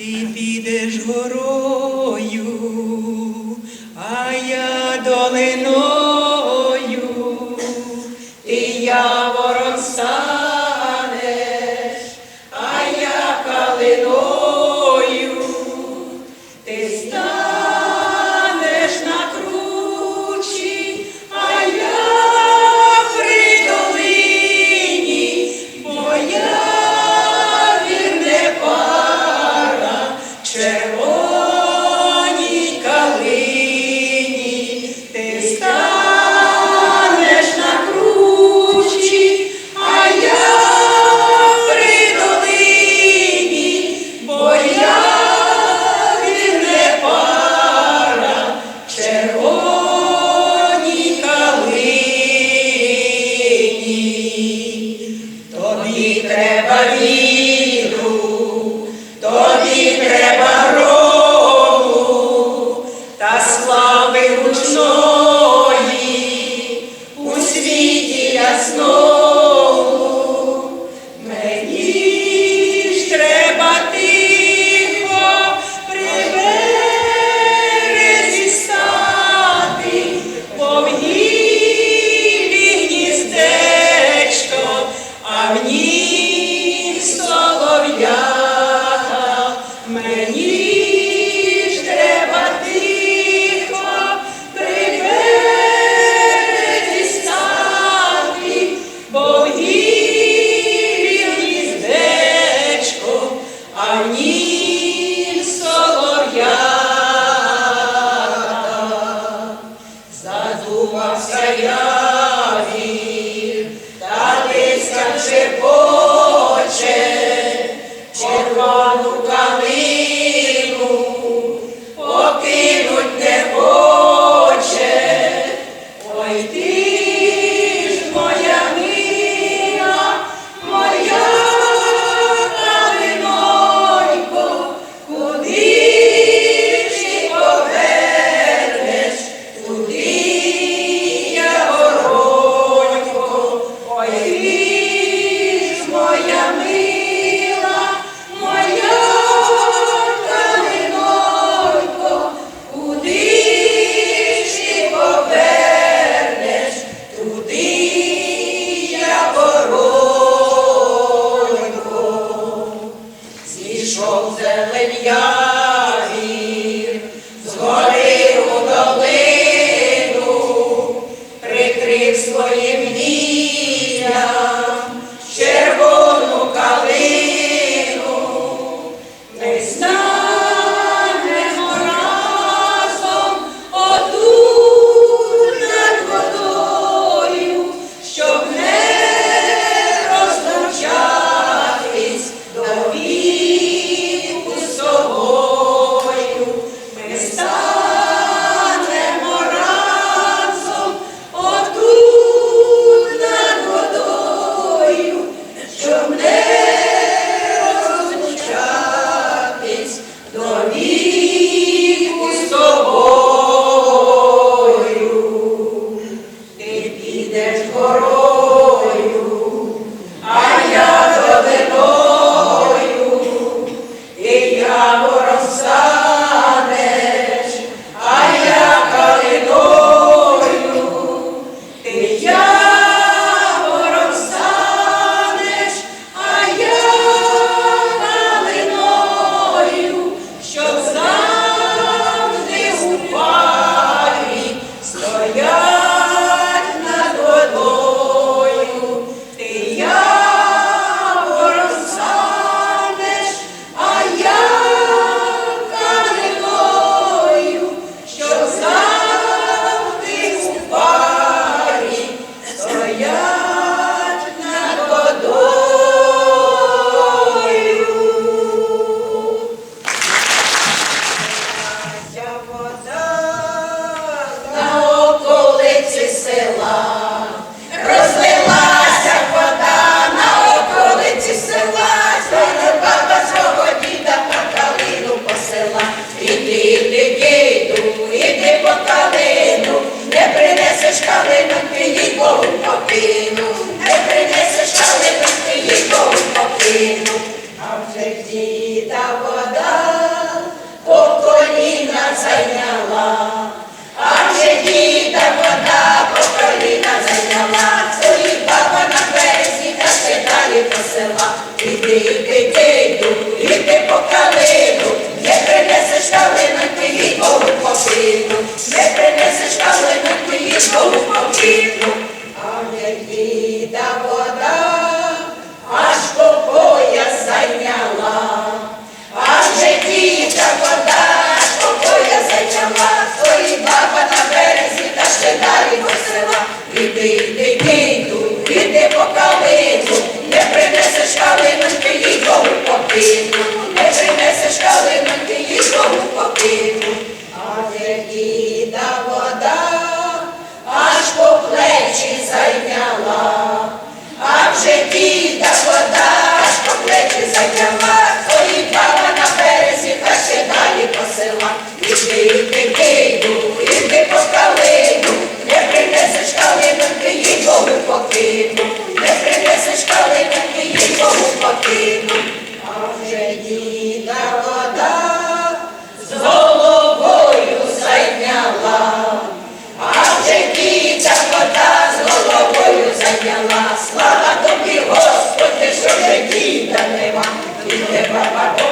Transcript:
ти підеш горою. Думався я, та ти скажи Бог. Obrigado. say love. Калиноньки Take care. É para